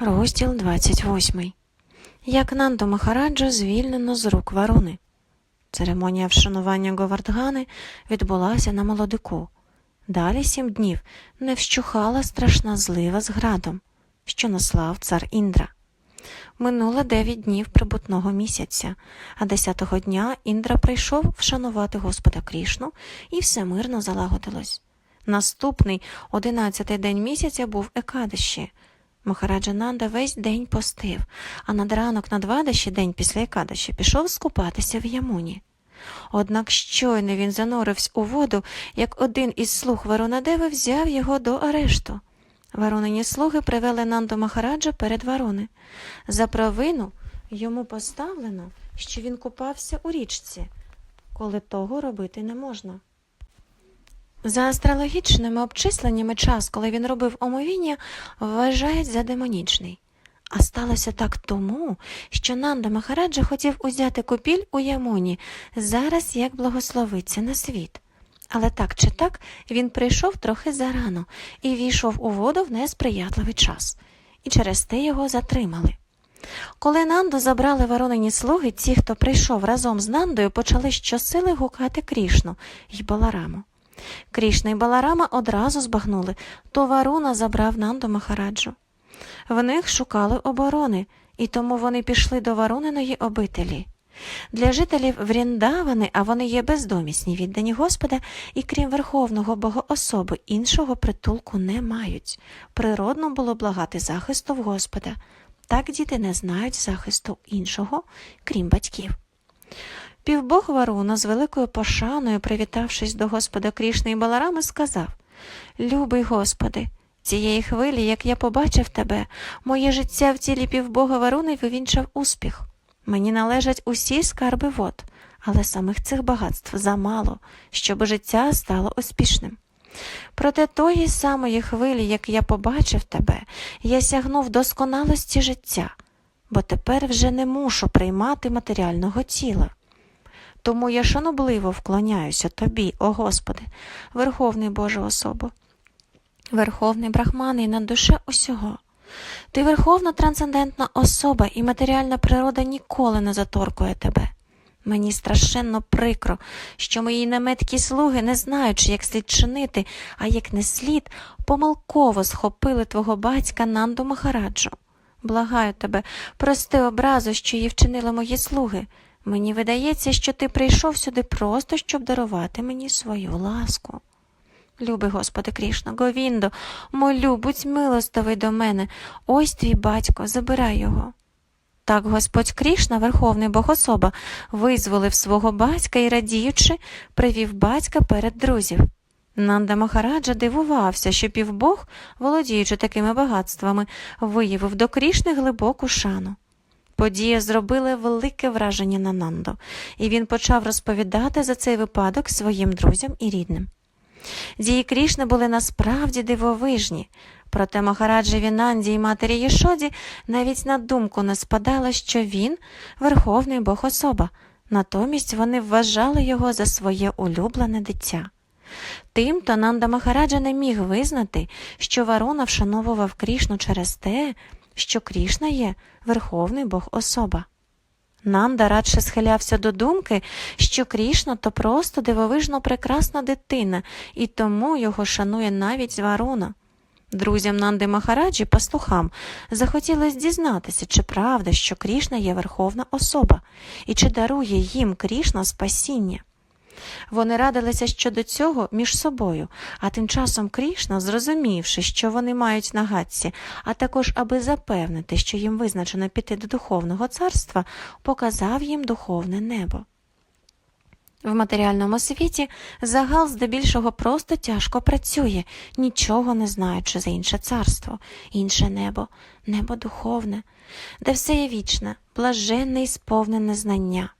Розділ 28. Як Нандо Махараджа звільнено з рук варуни. Церемонія вшанування Говардгани відбулася на молодику. Далі сім днів не вщухала страшна злива з градом, що наслав цар Індра. Минуло дев'ять днів прибутного місяця, а десятого дня Індра прийшов вшанувати Господа Крішну, і все мирно залагодилось. Наступний, одинадцятий день місяця, був Екадиші. Махараджа Нанда весь день постив, а над ранок на двадаші день після Екадаші пішов скупатися в ямуні. Однак щойно він занурився у воду, як один із слуг Варунадеви взяв його до арешту. Варунині слуги привели Нанду Махараджа перед Варуни. За провину йому поставлено, що він купався у річці, коли того робити не можна. За астрологічними обчисленнями час, коли він робив омовіння, вважають за демонічний. А сталося так тому, що Нанда Махараджа хотів узяти купіль у Ямуні, зараз як благословиться на світ. Але так чи так він прийшов трохи зарано і війшов у воду в несприятливий час, і через те його затримали. Коли Нанду забрали варунині слуги, ті, хто прийшов разом з Нандою, почали щосили гукати Крішну й Балараму. Крішна і Баларама одразу збагнули, то Варуна забрав Нанду Махараджу. В них шукали оборони, і тому вони пішли до Варуниної обителі. Для жителів Вріндавани, а вони є бездомісні, віддані Господа, і крім Верховного Богоособи, іншого притулку не мають. Природно було благати захисту в Господа. Так діти не знають захисту іншого, крім батьків. Півбог Варуна з великою пошаною, привітавшись до Господа Крішни і Баларами, сказав Любий Господи, цієї хвилі, як я побачив тебе, моє життя в тілі півбога Варуни вивінчав успіх. Мені належать усі скарби вод, але самих цих багатств замало, щоб життя стало успішним. Проте тої самої хвилі, як я побачив тебе, я сягнув досконалості життя, бо тепер вже не мушу приймати матеріального тіла. Тому я шанобливо вклоняюся тобі, о Господи, Верховний Боже особо, Верховний Брахман і над душе усього. Ти верховна трансцендентна особа, і матеріальна природа ніколи не заторкує тебе. Мені страшенно прикро, що мої наметкі слуги, не знаючи, як слід чинити, а як не слід, помилково схопили твого батька Нанду Махараджу. Благаю тебе, прости образу, що її вчинили мої слуги. Мені видається, що ти прийшов сюди просто, щоб дарувати мені свою ласку. Любий Господи Крішна, Говіндо, молю, будь милостивий до мене. Ось твій батько, забирай його. Так Господь Крішна, Верховний Богособа, визволив свого батька і, радіючи, привів батька перед друзів. Нанда Махараджа дивувався, що півбог, володіючи такими багатствами, виявив до Крішни глибоку шану. Подія зробила велике враження на Нандо, і він почав розповідати за цей випадок своїм друзям і рідним. Дії Крішни були насправді дивовижні, проте Махараджеві Нанді і матері Єшоді навіть на думку не спадало, що він верховний Бог особа, натомість вони вважали його за своє улюблене дитя. Тимто Нанда Махараджа не міг визнати, що Варуна вшановував Крішну через те, що Крішна є верховний Бог особа. Нанда радше схилявся до думки, що Крішна то просто дивовижно прекрасна дитина, і тому його шанує навіть Варуна. Друзям Нанди Махараджі, пастухам, захотілося дізнатися, чи правда, що Крішна є верховна особа, і чи дарує їм Крішна спасіння. Вони радилися щодо цього між собою, а тим часом Крішна, зрозумівши, що вони мають на гадці, а також аби запевнити, що їм визначено піти до духовного царства, показав їм духовне небо. В матеріальному світі загал здебільшого просто тяжко працює, нічого не знаючи за інше царство, інше небо, небо духовне, де все є вічне, блаженне і сповнене знання.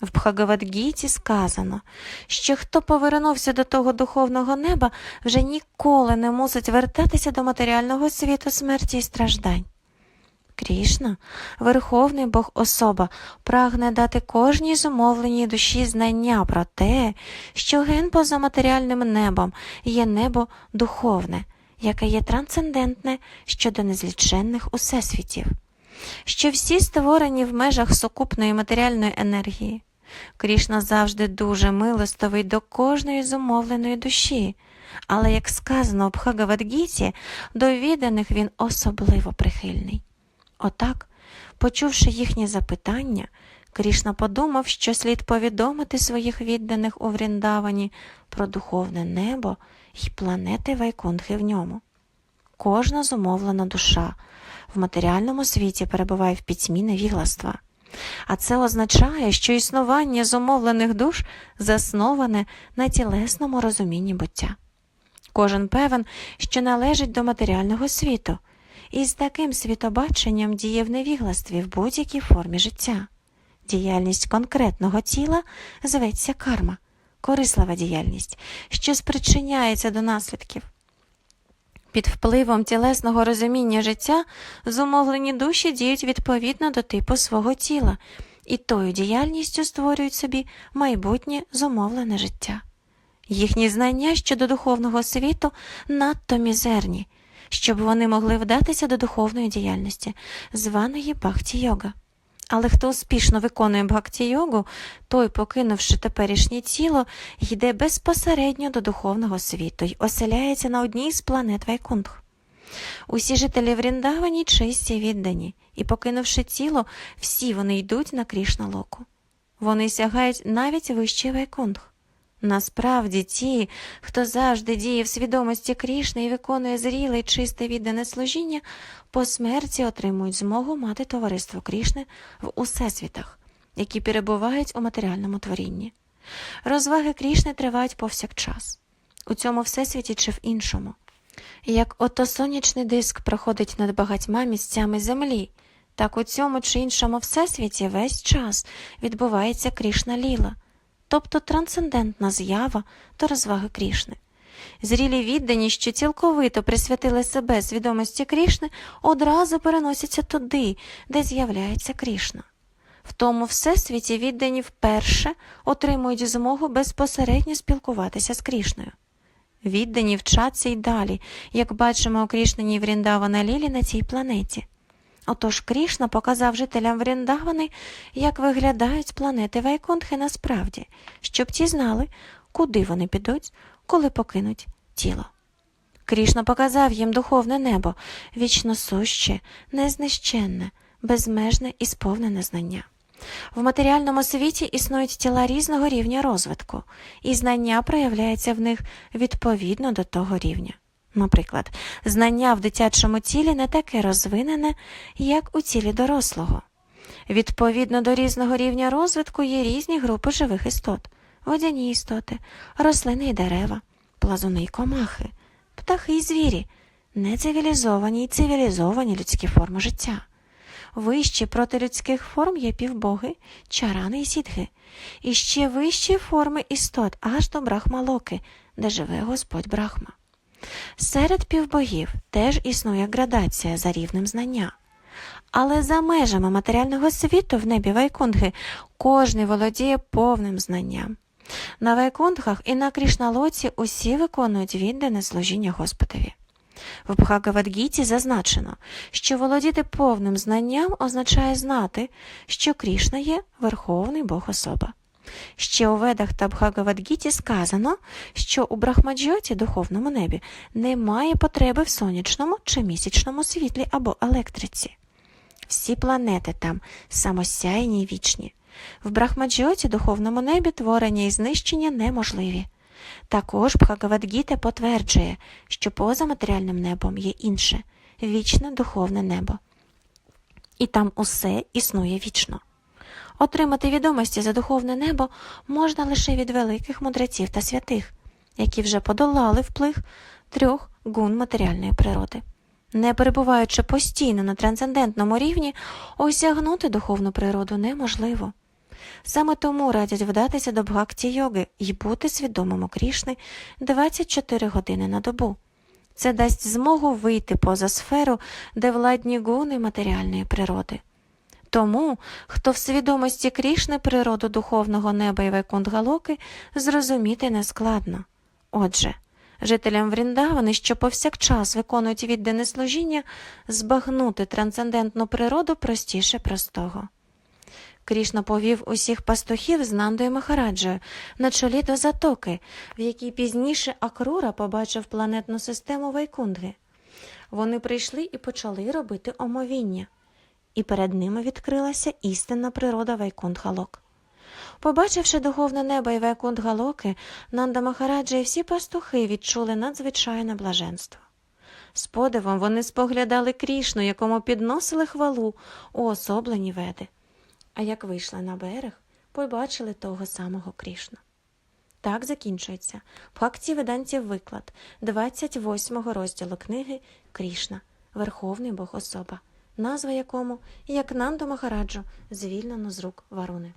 В Бхагавадгіті сказано, що хто повернувся до того духовного неба, вже ніколи не мусить вертатися до матеріального світу смерті і страждань. Крішна, Верховний Бог особа, прагне дати кожній зумовленій душі знання про те, що ген поза матеріальним небом є небо духовне, яке є трансцендентне щодо незліченних усесвітів, що всі створені в межах сукупної матеріальної енергії. Крішна завжди дуже милостивий до кожної зумовленої душі, але, як сказано в Бхагавадгіті, до відданих він особливо прихильний. Отак, почувши їхні запитання, Крішна подумав, що слід повідомити своїх відданих у Вріндавані про духовне небо і планети Вайкунтхи в ньому. Кожна зумовлена душа в матеріальному світі перебуває в пітьмі невігластва. А це означає, що існування зумовлених душ засноване на тілесному розумінні буття. Кожен певен, що належить до матеріального світу, і з таким світобаченням діє в невігластві в будь-якій формі життя. Діяльність конкретного тіла зветься карма, корислива діяльність, що спричиняється до наслідків. Під впливом тілесного розуміння життя зумовлені душі діють відповідно до типу свого тіла і тою діяльністю створюють собі майбутнє зумовлене життя. Їхні знання щодо духовного світу надто мізерні, щоб вони могли вдатися до духовної діяльності, званої бхакті-йога. Але хто успішно виконує бхакті-йогу, той, покинувши теперішнє тіло, йде безпосередньо до духовного світу й оселяється на одній з планет Вайкунтх. Усі жителі Вріндавані чисті й віддані, і, покинувши тіло, всі вони йдуть на Крішна Локу. Вони сягають навіть вищий Вайкундх. Насправді ті, хто завжди діє в свідомості Крішни і виконує зріле й чисте віддане служіння, по смерті отримують змогу мати товариство Крішни в усесвітах, які перебувають у матеріальному творінні. Розваги Крішни тривають повсякчас, у цьому всесвіті чи в іншому. Як ото сонячний диск проходить над багатьма місцями землі, так у цьому чи іншому всесвіті весь час відбувається Крішна Ліла тобто трансцендентна з'ява до розваги Крішни. Зрілі віддані, що цілковито присвятили себе свідомості Крішни, одразу переносяться туди, де з'являється Крішна. В тому всесвіті віддані вперше отримують змогу безпосередньо спілкуватися з Крішною. Віддані вчаться й далі, як бачимо у Крішнині Вріндавана Лілі на цій планеті. Отож Крішна показав жителям Вріндавани, як виглядають планети Вайкунтхи насправді, щоб ті знали, куди вони підуть, коли покинуть тіло. Крішна показав їм духовне небо, вічно суще, незнищенне, безмежне і сповнене знання. В матеріальному світі існують тіла різного рівня розвитку, і знання проявляється в них відповідно до того рівня. Наприклад, знання в дитячому тілі не таке розвинене, як у тілі дорослого. Відповідно до різного рівня розвитку є різні групи живих істот, водяні істоти, рослини і дерева, плазуни й комахи, птахи й звірі, нецивілізовані й цивілізовані людські форми життя. Вищі проти людських форм є півбоги, чарани й сідги, і ще вищі форми істот аж до брахмалоки, де живе Господь Брахма. Серед півбогів теж існує градація за рівнем знання. Але за межами матеріального світу в небі Вайкундги кожний володіє повним знанням. На Вайкундгах і на Крішналоці усі виконують віддане служіння Господові. В Бхагавадгіті зазначено, що володіти повним знанням означає знати, що Крішна є Верховний Бог особа. Ще у Ведах та Бхагавадгіті сказано, що у Брахмаджоті духовному небі немає потреби в сонячному чи місячному світлі або електриці. Всі планети там самосяйні й вічні. В Брахмаджоті духовному небі творення і знищення неможливі. Також Бхагавадгіта потверджує, що поза матеріальним небом є інше вічне духовне небо. І там усе існує вічно. Отримати відомості за духовне небо можна лише від великих мудреців та святих, які вже подолали вплив трьох гун матеріальної природи. Не перебуваючи постійно на трансцендентному рівні, осягнути духовну природу неможливо. Саме тому радять вдатися до бхакті йоги і бути свідомим у Крішни 24 години на добу. Це дасть змогу вийти поза сферу, де владні гуни матеріальної природи. Тому, хто в свідомості Крішни природу духовного неба і Вайкундгалоки, зрозуміти нескладно. Отже, жителям Вріндавани, що повсякчас виконують віддане служіння, збагнути трансцендентну природу простіше простого. Крішна повів усіх пастухів з Нандою Махараджою на чолі до затоки, в якій пізніше Акрура побачив планетну систему Вайкундги. Вони прийшли і почали робити омовіння, і перед ними відкрилася істинна природа Вайкундгалок. Побачивши духовне небо і Вайкундгалоки, Нанда Махараджа і всі пастухи відчули надзвичайне блаженство. З подивом вони споглядали Крішну, якому підносили хвалу уособлені веди. А як вийшли на берег, побачили того самого Крішну. Так закінчується Бхакті Ведантів виклад 28 розділу книги Крішна, Верховний Бог особа, назва якому, як Нанду Махараджу, звільнено з рук Варуни.